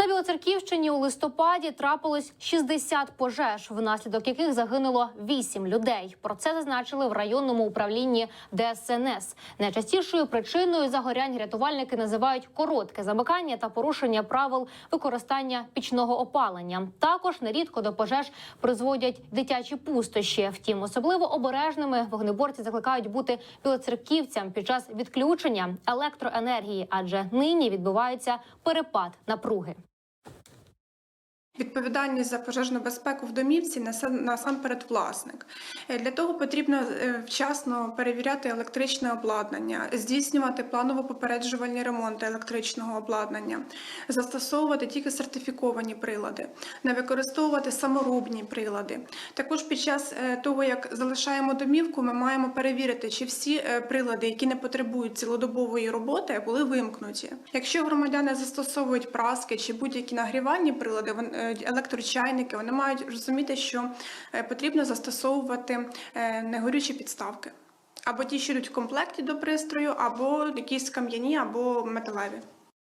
На Білоцерківщині у листопаді трапилось 60 пожеж, внаслідок яких загинуло 8 людей. Про це зазначили в районному управлінні ДСНС. Найчастішою причиною загорянь рятувальники називають коротке замикання та порушення правил використання пічного опалення. Також нерідко до пожеж призводять дитячі пустощі. Втім, особливо обережними вогнеборці закликають бути білоцерківцям під час відключення електроенергії, адже нині відбувається перепад напруги. Відповідальність за пожежну безпеку в домівці насамперед власник. Е, Для того потрібно е, вчасно перевіряти електричне обладнання, здійснювати планово-попереджувальні ремонти електричного обладнання, застосовувати тільки сертифіковані прилади, не використовувати саморобні прилади. Також під час е, того, як залишаємо домівку, ми маємо перевірити, чи всі прилади, які не потребують цілодобової роботи, були вимкнуті. Якщо громадяни застосовують праски чи будь-які нагрівальні прилади, електрочайники, вони мають розуміти, що е, потрібно застосовувати е, негорючі підставки. Або ті, що йдуть в комплекті до пристрою, або якісь кам'яні, або металеві.